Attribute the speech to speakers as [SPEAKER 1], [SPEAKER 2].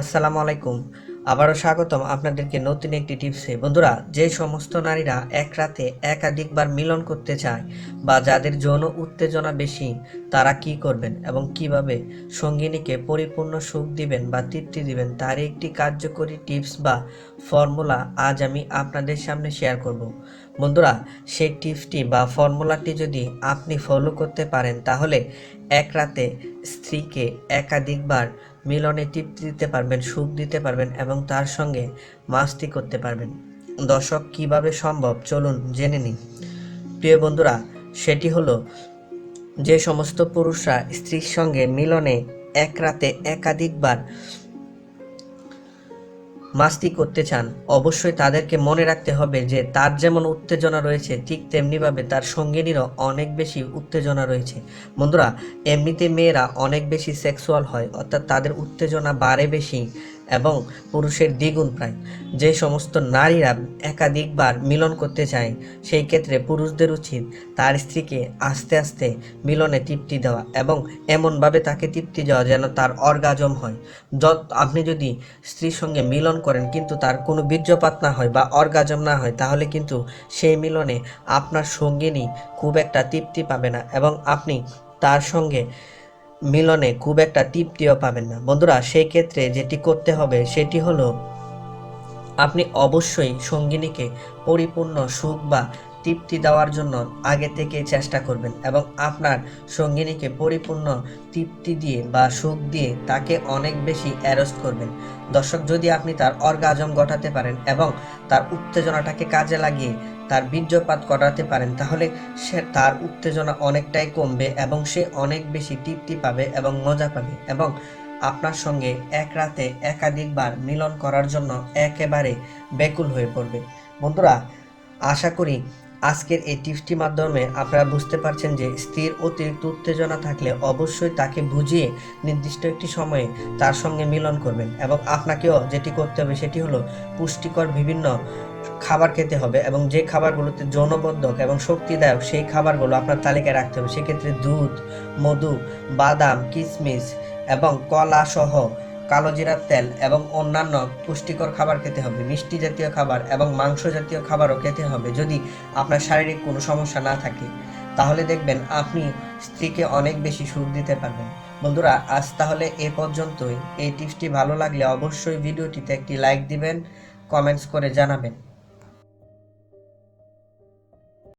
[SPEAKER 1] আসসালামু আলাইকুম। আবারও স্বাগতম আপনাদেরকে নতুন একটি টিপসে। বন্ধুরা, যে সমস্ত নারীরা এক রাতে একাধিকবার মিলন করতে চায় বা যাদের যৌন উত্তেজনা বেশি, তারা কি করবেন এবং কীভাবে সঙ্গিনীকে পরিপূর্ণ সুখ দিবেন বা তৃপ্তি দিবেন, তার একটি কার্যকরী টিপস বা ফর্মুলা আজ আমি আপনাদের সামনে শেয়ার করব। বন্ধুরা, সেই টিপসটি বা ফর্মুলাটি যদি আপনি ফলো করতে পারেন, তাহলে এক রাতে স্ত্রীকে একাধিকবার মিলনে তৃপ্তি দিতে পারবেন, সুখ দিতে পারবেন এবং তার সঙ্গে মাস্তি করতে পারবেন। দর্শক, কীভাবে সম্ভব? চলুন জেনে নিন প্রিয় বন্ধুরা, সেটি হলো যে সমস্ত পুরুষরা স্ত্রীর সঙ্গে মিলনে এক রাতে একাধিকবার মাস্তি করতে চান, অবশ্যই তাদেরকে মনে রাখতে হবে যে তার যেমন উত্তেজনা রয়েছে, ঠিক তেমনিভাবে তার সঙ্গিনীরও অনেক বেশি উত্তেজনা রয়েছে। বন্ধুরা, এমনিতে মেয়েরা অনেক বেশি সেক্সুয়াল হয়, অর্থাৎ তাদের উত্তেজনা বাড়ে বেশি। এবং পুরুষের দ্বিগুণ প্রায়। যে সমস্ত নারীরা একাধিকবার মিলন করতে চায়, সেই ক্ষেত্রে পুরুষদের উচিত তার স্ত্রীকে আস্তে আস্তে মিলনে তৃপ্তি দেওয়া এবং এমনভাবে তাকে তৃপ্তি দেওয়া যেন তার অর্গাজম হয়। যত, আপনি যদি স্ত্রীর সঙ্গে মিলন করেন কিন্তু তার কোনো বীর্যপাত না হয় বা অর্গাজম না হয়, তাহলে কিন্তু সেই মিলনে আপনার সঙ্গিনী খুব একটা তৃপ্তি পাবে না এবং আপনি তার সঙ্গে মিলনে খুব একটা তৃপ্তিও পাবেন না। বন্ধুরা সেই ক্ষেত্রে যেটি করতে হবে, সেটি হলো আপনি অবশ্যই সঙ্গিনীকে পরিপূর্ণ সুখ বা তৃপ্তি দেওয়ার জন্য আগে থেকে চেষ্টা করবেন এবং আপনার সঙ্গিনীকে পরিপূর্ণ তৃপ্তি দিয়ে বা সুখ দিয়ে তাকে অনেক বেশি অ্যারোস্ট করবেন। দর্শক, যদি আপনি তার অর্গাজম ঘটাতে পারেন এবং তার উত্তেজনাটাকে কাজে লাগিয়ে তার বীর্যপাত করাতে পারেন, তাহলে সে তার উত্তেজনা অনেকটাই কমবে এবং সে অনেক বেশি তৃপ্তি পাবে এবং মজা পাবে এবং আপনার সঙ্গে এক রাতে একাধিকবার মিলন করার জন্য একেবারে ব্যাকুল হয়ে পড়বে। বন্ধুরা, আশা করি আজকের এই টিপসটির মাধ্যমে আপনারা বুঝতে পারছেন যে স্ত্রীর অতিরিক্ত উত্তেজনা থাকলে অবশ্যই তাকে বুঝিয়ে নির্দিষ্ট একটি সময়ে তার সঙ্গে মিলন করবেন এবং আপনাকেও যেটি করতে হবে সেটি হলো পুষ্টিকর বিভিন্ন খাবার খেতে হবে এবং যে খাবারগুলোতে যৌনবদ্ধক এবং শক্তিদায়ক সেই খাবারগুলো আপনার তালিকায় রাখতে হবে। সেক্ষেত্রে দুধ, মধু, বাদাম কিশমিশ এবং কলা সহ কালো জিরার তেল এবং অন্যান্য পুষ্টিকর খাবার খেতে হবে, মিষ্টি জাতীয় খাবার এবং মাংস জাতীয় খাবারও খেতে হবে। যদি আপনার শারীরিক কোনো সমস্যা না থাকে, তাহলে দেখবেন আপনি স্ত্রীকে অনেক বেশি সুখ দিতে পারবেন। বন্ধুরা, আজ তাহলে এ পর্যন্তই। এই টিপসটি ভালো লাগলে অবশ্যই ভিডিওটিতে একটি লাইক দিবেন, কমেন্টস করে জানাবেন।